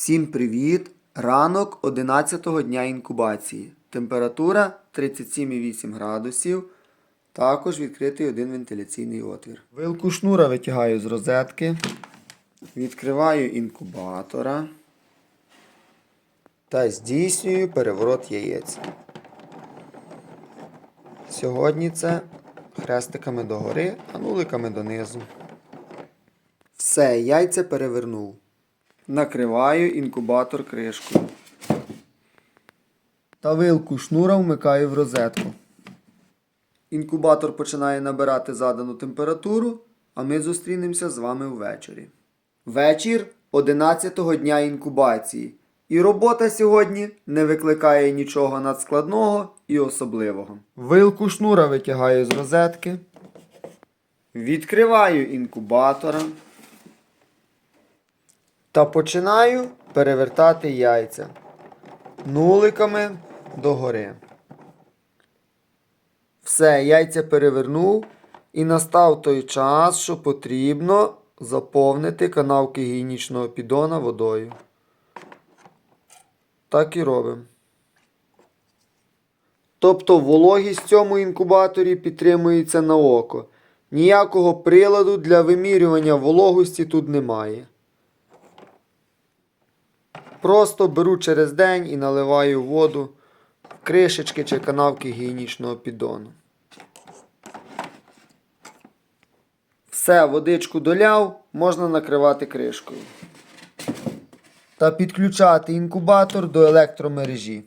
Всім привіт! Ранок 11-го дня інкубації. Температура 37,8 градусів. Також відкритий один вентиляційний отвір. Вилку шнура витягаю з розетки. Відкриваю інкубатора. Та здійснюю переворот яєць. Сьогодні це хрестиками догори, а нуликами донизу. Все, яйця перевернув. Накриваю інкубатор кришкою. Та вилку шнура вмикаю в розетку. Інкубатор починає набирати задану температуру, а ми зустрінемося з вами ввечері. Вечір 11-го дня інкубації. І робота сьогодні не викликає нічого надскладного і особливого. Вилку шнура витягаю з розетки. Відкриваю інкубатора. Та починаю перевертати яйця нуликами догори. Все, яйця перевернув і настав той час, що потрібно заповнити канавки гігієнічного піддона водою. Так і робимо. Тобто вологість в цьому інкубаторі підтримується на око. Ніякого приладу для вимірювання вологості тут немає. Просто беру через день і наливаю воду в кришечки чи канавки гігієнічного піддону. Все, водичку доляв, можна накривати кришкою. Та підключати інкубатор до електромережі.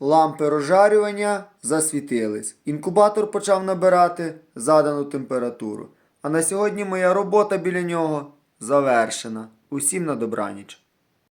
Лампи розжарювання засвітились. Інкубатор почав набирати задану температуру. А на сьогодні моя робота біля нього завершена. Усім на добраніч.